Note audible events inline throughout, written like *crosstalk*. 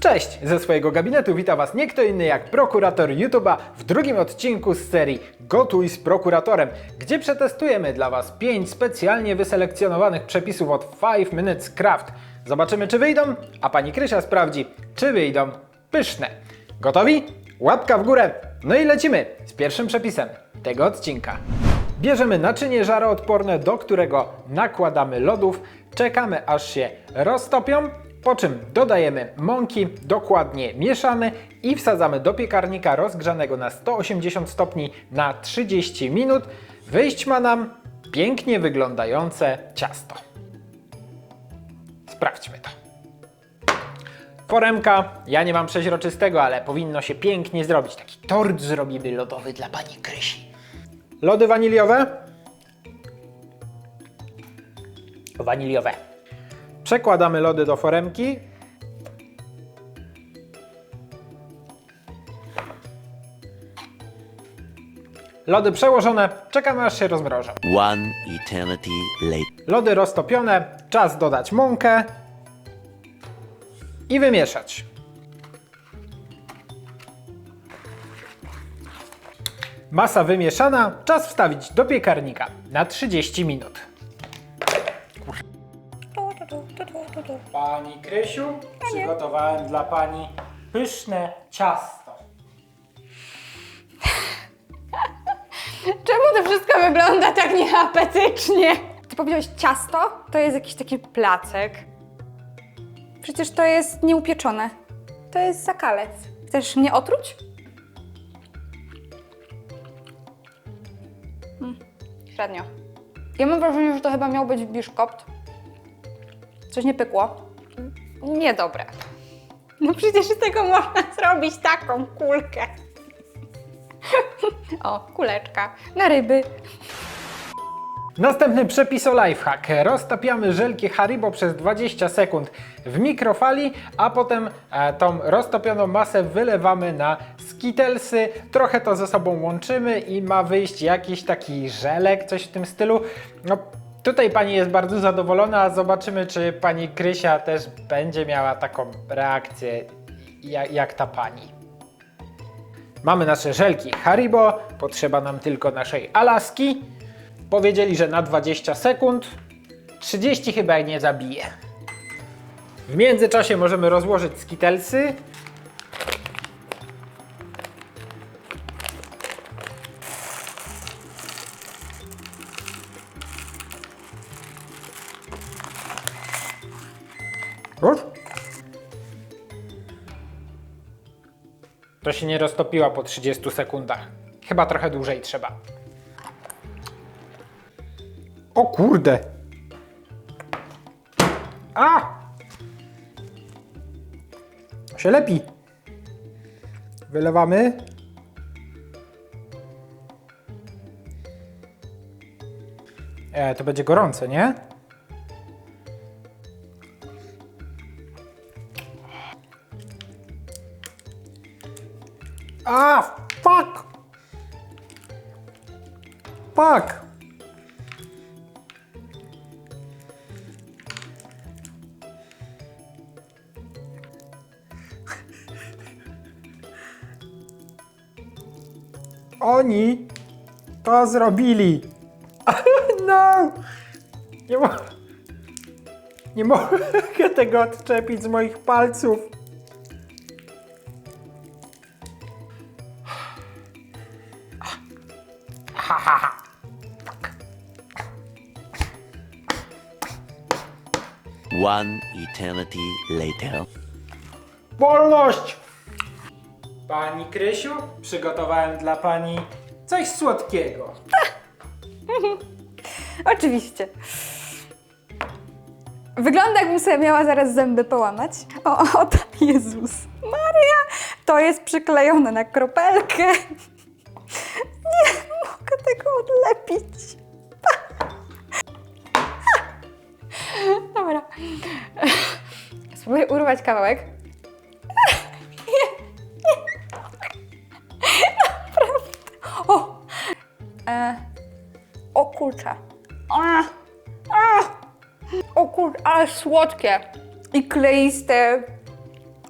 Cześć! Ze swojego gabinetu wita Was nie kto inny jak prokurator YouTube'a w drugim odcinku z serii Gotuj z prokuratorem, gdzie przetestujemy dla Was 5 specjalnie wyselekcjonowanych przepisów od 5 Minutes Craft. Zobaczymy czy wyjdą, a Pani Krysia sprawdzi, czy wyjdą pyszne. Gotowi? Łapka w górę! No i lecimy z pierwszym przepisem tego odcinka. Bierzemy naczynie żaroodporne, do którego nakładamy lodów, czekamy aż się roztopią, po czym dodajemy mąki, dokładnie mieszamy i wsadzamy do piekarnika rozgrzanego na 180 stopni na 30 minut. Wyjść ma nam pięknie wyglądające ciasto. Sprawdźmy to. Foremka, ja nie mam przeźroczystego, ale powinno się pięknie zrobić. Taki tort zrobimy lodowy dla pani Krysi. Lody waniliowe? Waniliowe. Przekładamy lody do foremki. Lody przełożone, czekamy aż się rozmrożą. One eternity later. Lody roztopione, czas dodać mąkę i wymieszać. Masa wymieszana, czas wstawić do piekarnika na 30 minut. Pani Krysiu, przygotowałem dla Pani pyszne ciasto. *laughs* Czemu to wszystko wygląda tak nieapetycznie? Ty powiedziałeś ciasto? To jest jakiś taki placek. Przecież to jest nieupieczone. To jest zakalec. Chcesz mnie otruć? Hmm, średnio. Ja mam wrażenie, że to chyba miał być biszkopt. Coś nie pykło. Niedobre. No przecież z tego można *laughs* zrobić taką kulkę. *laughs* O, kuleczka na ryby. Następny przepis o lifehack. Roztapiamy żelki Haribo przez 20 sekund w mikrofali, a potem e, tą roztopioną masę wylewamy na skittlesy. Trochę to ze sobą łączymy i ma wyjść jakiś taki żelek, coś w tym stylu. No, tutaj pani jest bardzo zadowolona, zobaczymy, czy pani Krysia też będzie miała taką reakcję jak, jak ta pani. Mamy nasze żelki Haribo, potrzeba nam tylko naszej Alaski. Powiedzieli, że na 20 sekund. 30 chyba nie zabije. W międzyczasie możemy rozłożyć skitelsy. Już? To się nie roztopiła po 30 sekundach. Chyba trochę dłużej trzeba. O kurde! A! Się lepi. Wylewamy. E, to będzie gorące, nie? Oni to zrobili. *laughs* No! Nie, mo- nie mogę tego odczepić z moich palców. One eternity later. Wolność! Pani Krysiu, przygotowałem dla pani coś słodkiego. *laughs* Oczywiście. Wygląda jakbym sobie miała zaraz zęby połamać. O, o tam Jezus Maria! To jest przyklejone na kropelkę. *laughs* Nie mogę tego odlepić. *laughs* Dobra. Spróbuję urwać kawałek. Kurczę. A, a, o kurczę, ale słodkie i kleiste.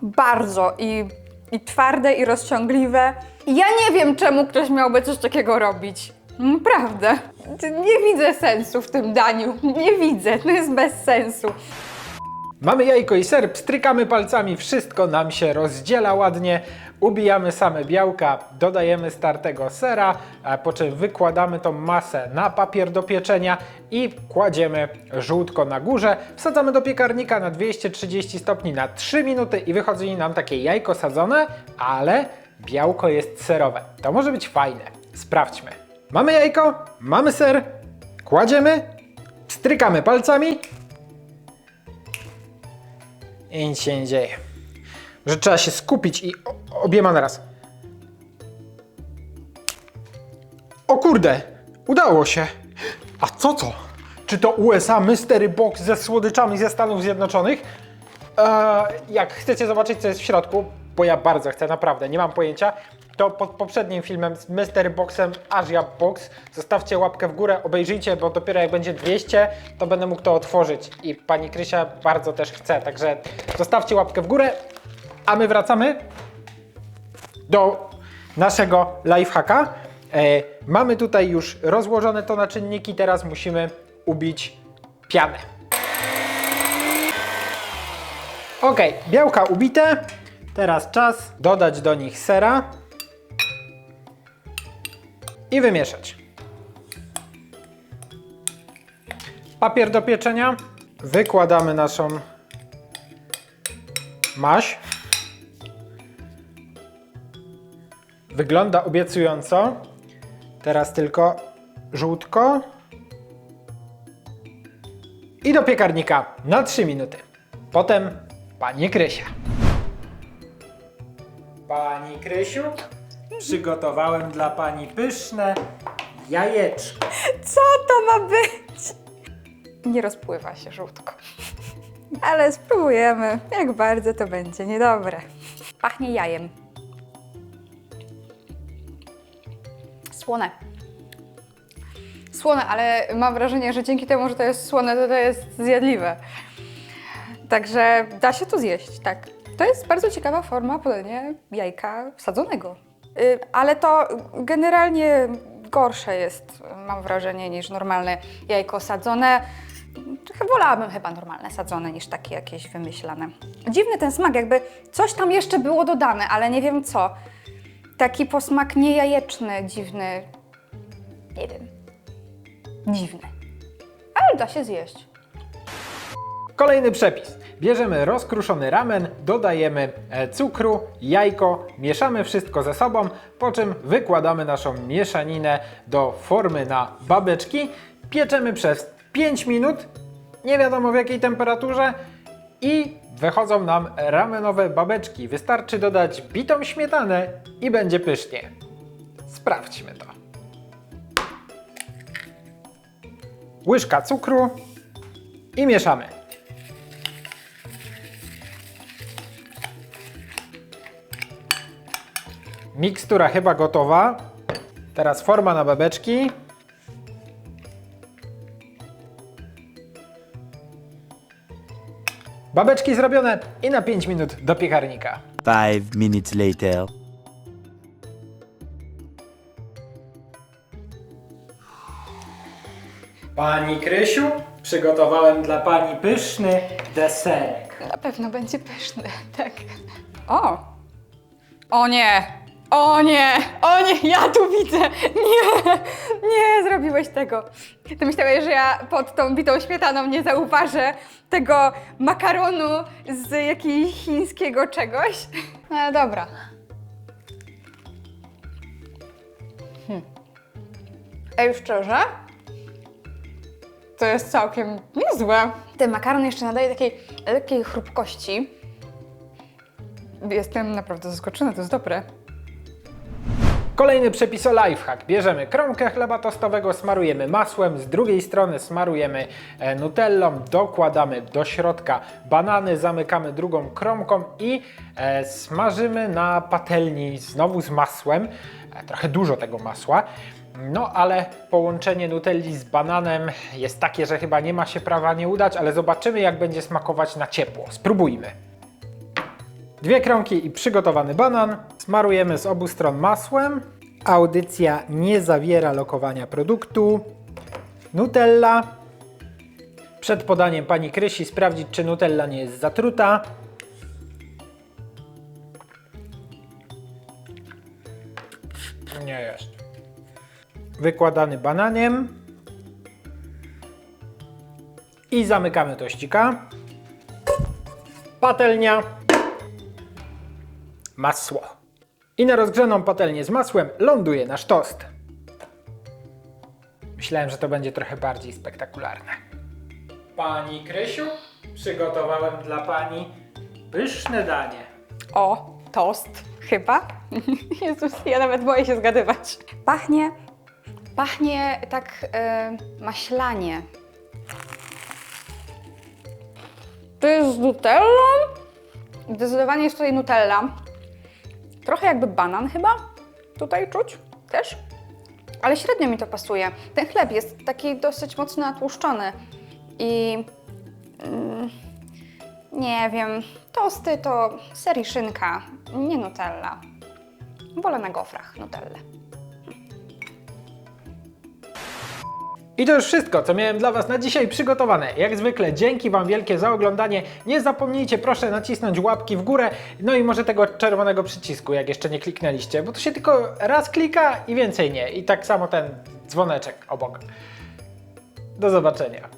Bardzo i, i twarde, i rozciągliwe. Ja nie wiem, czemu ktoś miałby coś takiego robić. Naprawdę. Nie widzę sensu w tym daniu. Nie widzę. To jest bez sensu. Mamy jajko i ser, pstrykamy palcami, wszystko nam się rozdziela ładnie. Ubijamy same białka, dodajemy startego sera, po czym wykładamy tą masę na papier do pieczenia i kładziemy żółtko na górze. Wsadzamy do piekarnika na 230 stopni na 3 minuty i wychodzi nam takie jajko sadzone, ale białko jest serowe. To może być fajne. Sprawdźmy. Mamy jajko, mamy ser, kładziemy, pstrykamy palcami i nic się nie dzieje. Że trzeba się skupić i obiema naraz. O kurde! Udało się! A co to? Czy to USA Mystery Box ze słodyczami ze Stanów Zjednoczonych? Eee, jak chcecie zobaczyć, co jest w środku, bo ja bardzo chcę, naprawdę, nie mam pojęcia, to pod poprzednim filmem z Mystery Boxem Asia Box zostawcie łapkę w górę, obejrzyjcie, bo dopiero jak będzie 200, to będę mógł to otworzyć i pani Krysia bardzo też chce, także zostawcie łapkę w górę, a my wracamy do naszego lifehacka. E, mamy tutaj już rozłożone to naczynniki, teraz musimy ubić pianę. Ok, białka ubite. Teraz czas dodać do nich sera i wymieszać. Papier do pieczenia. Wykładamy naszą maś. Wygląda obiecująco. Teraz tylko żółtko. I do piekarnika na 3 minuty. Potem pani Krysia. Pani Krysiu, przygotowałem dla pani pyszne jajeczko. Co to ma być? Nie rozpływa się żółtko. Ale spróbujemy, jak bardzo to będzie niedobre. Pachnie jajem. Słone. Słone, ale mam wrażenie, że dzięki temu, że to jest słone, to to jest zjadliwe. Także da się to zjeść, tak. To jest bardzo ciekawa forma podania jajka wsadzonego. Y, Ale to generalnie gorsze jest, mam wrażenie, niż normalne jajko sadzone. Wolałabym chyba normalne sadzone niż takie jakieś wymyślane. Dziwny ten smak, jakby coś tam jeszcze było dodane, ale nie wiem co. Taki posmak niejajeczny, dziwny. Nie wiem. Dziwny. Ale da się zjeść. Kolejny przepis. Bierzemy rozkruszony ramen, dodajemy e, cukru, jajko, mieszamy wszystko ze sobą, po czym wykładamy naszą mieszaninę do formy na babeczki, pieczemy przez 5 minut, nie wiadomo w jakiej temperaturze i wychodzą nam ramenowe babeczki. Wystarczy dodać bitą śmietanę i będzie pysznie. Sprawdźmy to. Łyżka cukru i mieszamy. Mikstura chyba gotowa. Teraz forma na babeczki. Babeczki zrobione i na 5 minut do piekarnika. Five minutes later. Pani Krysiu, przygotowałem dla pani pyszny deserek. Na pewno będzie pyszny, *laughs* tak. O! O nie! O nie! O nie! Ja tu widzę! Nie! Nie zrobiłeś tego. Ty myślałeś, że ja pod tą bitą śmietaną nie zauważę tego makaronu z jakiegoś chińskiego czegoś? No ale dobra. Hmm. Ej, szczerze? To jest całkiem niezłe. Ten makaron jeszcze nadaje takiej lekkiej chrupkości. Jestem naprawdę zaskoczona, to jest dobre. Kolejny przepis o lifehack. Bierzemy kromkę chleba tostowego, smarujemy masłem, z drugiej strony smarujemy e, nutellą, dokładamy do środka banany, zamykamy drugą kromką i e, smażymy na patelni znowu z masłem. E, trochę dużo tego masła. No ale połączenie nutelli z bananem jest takie, że chyba nie ma się prawa nie udać, ale zobaczymy jak będzie smakować na ciepło. Spróbujmy. Dwie kromki i przygotowany banan. Smarujemy z obu stron masłem. Audycja nie zawiera lokowania produktu. Nutella. Przed podaniem pani Krysi sprawdzić, czy Nutella nie jest zatruta. Nie jest. Wykładany bananiem. I zamykamy tościka. Patelnia. Masło. I na rozgrzaną patelnię z masłem ląduje nasz tost. Myślałem, że to będzie trochę bardziej spektakularne. Pani Krysiu, przygotowałem dla pani pyszne danie. O, tost. Chyba. *laughs* Jezus, ja nawet boję się zgadywać. Pachnie, pachnie tak e, maślanie. To jest z nutellą? Zdecydowanie jest tutaj nutella. Trochę jakby banan chyba. Tutaj czuć też. Ale średnio mi to pasuje. Ten chleb jest taki dosyć mocno natłuszczony. I mm, nie wiem, tosty to ser i szynka, nie nutella. Wolę na gofrach nutellę. I to już wszystko, co miałem dla Was na dzisiaj przygotowane. Jak zwykle, dzięki Wam wielkie za oglądanie. Nie zapomnijcie proszę nacisnąć łapki w górę, no i może tego czerwonego przycisku, jak jeszcze nie kliknęliście, bo to się tylko raz klika i więcej nie. I tak samo ten dzwoneczek obok. Do zobaczenia.